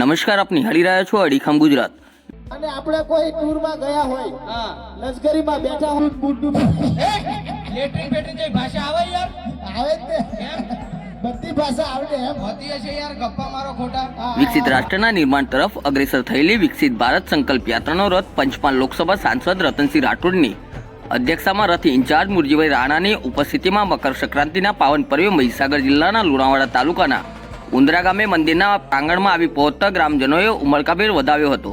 નમસ્કાર આપ નિહાળી રહ્યા છો અડીખમ ગુજરાત. અને આપણે કોઈ ટૂરમાં ગયા હોય હા. લશ્કરીમાં બેઠા હોય બુટું લેટરિન બેટરિન જેવી ભાષા આવે યાર. આવે જ ને. બધી ભાષા આવડે એમ. હોતી હશે યાર ગપ્પા મારો ખોટા. વિકસિત રાષ્ટ્રના નિર્માણ તરફ અગ્રેસર થયેલી વિકસિત ભારત સંકલ્પ યાત્રાનો રથ પંચમહાલ લોકસભા સાંસદ રતનસિંહ રાઠોડની અધ્યક્ષતામાં રથ ઇન્ચાર્જ મુરજીભાઈ રાણાની ઉપસ્થિતિમાં મકર સંક્રાંતિના પાવન પર્વે મહીસાગર જિલ્લાના લુણાવાડા તાલુકાના ઉંદરા ગામે મંદિરના પ્રાંગણમાં આવી પહોંચતા ગ્રામજનોએ ઉમળકાભેર વધાવ્યો હતો.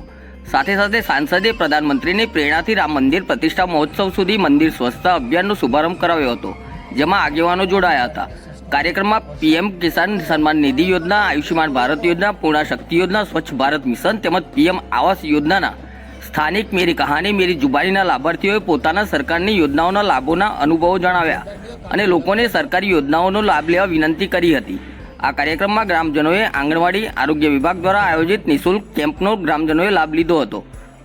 સાથે સાથે સાંસદે પ્રધાનમંત્રીની પ્રેરણાથી રામ મંદિર પ્રતિષ્ઠા મહોત્સવ સુધી મંદિર સ્વચ્છતા અભિયાનનો શુભારંભ કરાવ્યો હતો, જેમાં આગેવાનો જોડાયા હતા. કાર્યક્રમમાં પીએમ કિસાન સન્માન નિધિ યોજના, આયુષ્યમાન ભારત યોજના, પૂર્ણા શક્તિ યોજના, સ્વચ્છ ભારત મિશન તેમજ પીએમ આવાસ યોજનાના સ્થાનિક મેરી કહાની, મેરી જુબાનીના લાભાર્થીઓએ પોતાના સરકારની યોજનાઓના લાભોના અનુભવો જણાવ્યા અને લોકોને સરકારી યોજનાઓનો લાભ લેવા વિનંતી કરી હતી. આ કાર્યક્રમમાં ગ્રામજનોએ આંગણવાડી આરોગ્ય વિભાગ દ્વારા આયોજિત નિઃશુલ્ક કેમ્પનો ગ્રામજનોએ લાભ લીધો હતો.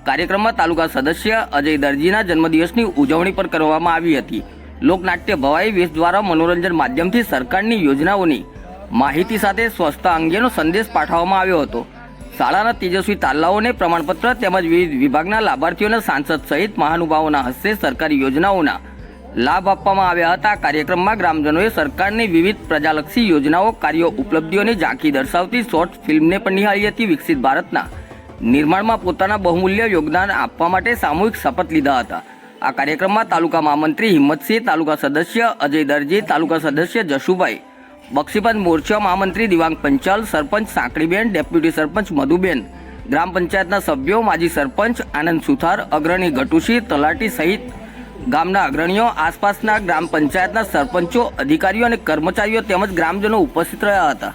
કાર્યક્રમમાં તાલુકા સદસ્ય અજય દરજીના જન્મદિવસની ઉજવણી પણ કરવામાં આવી હતી. લોકનાટ્ય ભવાઈ વેશ દ્વારા મનોરંજન માધ્યમથી સરકારની યોજનાઓની માહિતી સાથે સ્વચ્છતા અંગેનો સંદેશ પાઠવવામાં આવ્યો હતો. શાળાના તેજસ્વી તાલાઓને પ્રમાણપત્ર તેમજ વિવિધ વિભાગના લાભાર્થીઓને સાંસદ સહિત મહાનુભાવોના હસ્તે સરકારી યોજનાઓના લાભ આપવામાં આવ્યા હતા. કાર્યક્રમમાં ગ્રામજનોએ સરકારની વિવિધ પ્રજાલક્ષી યોજનાઓ, કાર્યો ઉપલબ્ધિઓની ઝાંખી દર્શાવતી શોર્ટ ફિલ્મને પણ નિહાળી હતી વિકસિત ભારતના. નિર્માણમાં પોતાના બહુમૂલ્ય યોગદાન આપવા માટે સામૂહિક શપથ લીધા હતા. આ કાર્યક્રમમાં તાલુકા મહામંત્રી હિંમતસિંહ, તાલુકા સદસ્ય અજય દરજી, તાલુકા સદસ્ય જશુભાઈ, બક્ષીપંચ મોરચા મહામંત્રી દિવાંગ પંચાલ, સરપંચ સાંકળીબેન ડેપ્યુટી સરપંચ મધુબેન, ગ્રામ પંચાયતના સભ્યો માજી સરપંચ આનંદ સુથાર, અગ્રણી ગટુશી, તલાટી સહિત ગામના અગ્રણીઓ આસપાસના ગ્રામ પંચાયતના સરપંચો અધિકારીઓ અને કર્મચારીઓ તેમજ ગ્રામજનો ઉપસ્થિત રહ્યા હતા.